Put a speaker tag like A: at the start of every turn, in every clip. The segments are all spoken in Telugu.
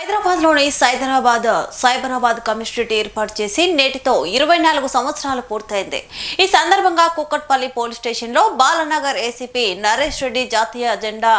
A: హైదరాబాద్లోని సైదరాబాద్ సైబరాబాద్ కమిషనరేట్ ఏర్పాటు చేసి నేటితో ఇరవై నాలుగు సంవత్సరాలు పూర్తయింది. ఈ సందర్భంగా కుక్కట్పల్లి పోలీస్ స్టేషన్లో బాలనగర్ ఏసీపీ నరేష్ రెడ్డి జాతీయ జెండా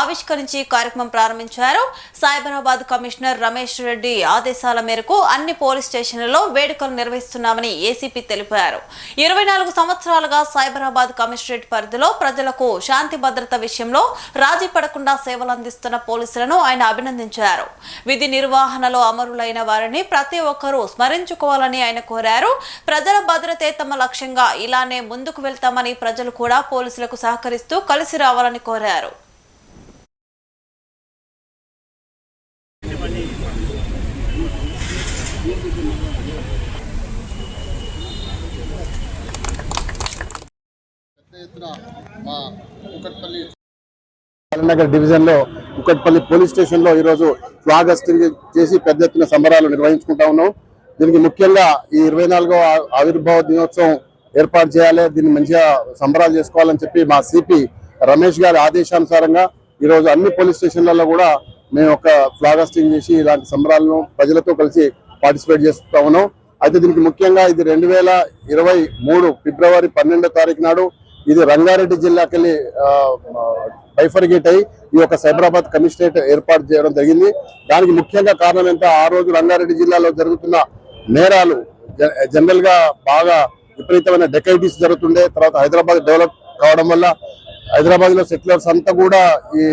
A: ఆవిష్కరించి కార్యక్రమం ప్రారంభించారు. సైబరాబాద్ కమిషనర్ రమేష్ రెడ్డి ఆదేశాల మేరకు అన్ని పోలీస్ స్టేషన్లలో వేడుకలు నిర్వహిస్తున్నామని ఏసీపీ తెలిపారు. ఇరవై నాలుగు సంవత్సరాలుగా సైబరాబాద్ కమిషనరేట్ పరిధిలో ప్రజలకు శాంతి భద్రత విషయంలో రాజీ పడకుండా సేవలు అందిస్తున్న పోలీసులను ఆయన అభినందించారు. విధి నిర్వహణలో అమరులైన వారిని ప్రతి ఒక్కరూ స్మరించుకోవాలని ఆయన కోరారు. ప్రజల భద్రతే తమ లక్ష్యంగా ఇలానే ముందుకు వెళ్తామని ప్రజలు కూడా పోలీసులకు సహకరిస్తూ కలిసి రావాలని కోరారు.
B: ఎత్తున మా కుకట్పల్లి
C: కుక్కట్పల్లి పోలీస్ స్టేషన్లో ఈ ఫ్లాగ్ హస్టింగ్ చేసి పెద్ద ఎత్తున సంబరాలు నిర్వహించుకుంటా ఉన్నాం. దీనికి ముఖ్యంగా ఈ ఇరవై నాలుగో ఆవిర్భావ దినోత్సవం ఏర్పాటు చేయాలి దీన్ని మంచిగా సంబరాలు చేసుకోవాలని చెప్పి మా సిపి రమేష్ గారి ఆదేశానుసారంగా ఈరోజు అన్ని పోలీస్ స్టేషన్లలో కూడా మేము ఒక ఫ్లాగ్ హస్టింగ్ చేసి ఇలాంటి సంబరాలను ప్రజలతో కలిసి పార్టిసిపేట్ చేస్తా ఉన్నాం. అయితే దీనికి ముఖ్యంగా ఇది రెండు వేల ఇరవై మూడు ఫిబ్రవరి పన్నెండో తారీఖు నాడు ఇది రంగారెడ్డి జిల్లాకెళ్ళి బైఫర్గేట్ అయి ఈ యొక్క సైబరాబాద్ కమిషనరేట్ ఏర్పాటు చేయడం జరిగింది. దానికి ముఖ్యంగా కారణం ఎంత? ఆ రోజు రంగారెడ్డి జిల్లాలో జరుగుతున్న నేరాలు జ- జనరల్గా బాగా విపరీతమైన డెకైటీస్ జరుగుతుండే. తర్వాత హైదరాబాద్ డెవలప్ కావడం వల్ల హైదరాబాద్లో సెటిలర్స్ అంతా కూడా ఈ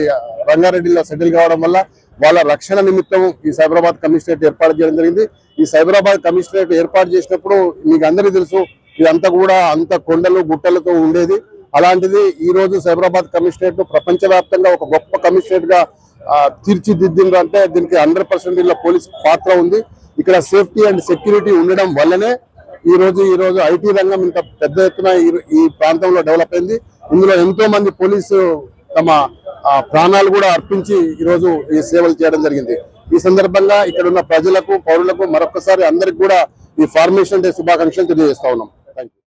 C: రంగారెడ్డిలో సెటిల్ కావడం వల్ల వాళ్ళ రక్షణ నిమిత్తం ఈ సైబరాబాద్ కమిషనరేట్ ఏర్పాటు చేయడం జరిగింది. ఈ సైబరాబాద్ కమిషనరేట్ ఏర్పాటు చేసినప్పుడు మీకు అందరికీ తెలుసు ఇదంతా కూడా అంత కొండలు గుట్టలతో ఉండేది. అలాంటిది ఈ రోజు సైబరాబాద్ కమిషనరేట్ను ప్రపంచవ్యాప్తంగా ఒక గొప్ప కమిషనరేట్గా తీర్చిదిద్దిండ్రు అంటే దీనికి హండ్రెడ్ పర్సెంట్ ఇలా పోలీస్ పాత్ర ఉంది. ఇక్కడ సేఫ్టీ అండ్ సెక్యూరిటీ ఉండడం వల్లనే ఈ రోజు ఈ రోజు ఐటీ రంగం ఇంత పెద్ద ఎత్తున ఈ- ప్రాంతంలో డెవలప్ అయింది. ఇందులో ఎంతో మంది పోలీసు తమ ప్రాణాలు కూడా అర్పించి ఈ రోజు ఈ సేవలు చేయడం జరిగింది. ఈ సందర్భంగా ఇక్కడ ఉన్న ప్రజలకు పౌరులకు మరొకసారి అందరికి కూడా ఈ ఫార్మేషన్ డే శుభాకాంక్షలు తెలియజేస్తా ఉన్నాం. Thank you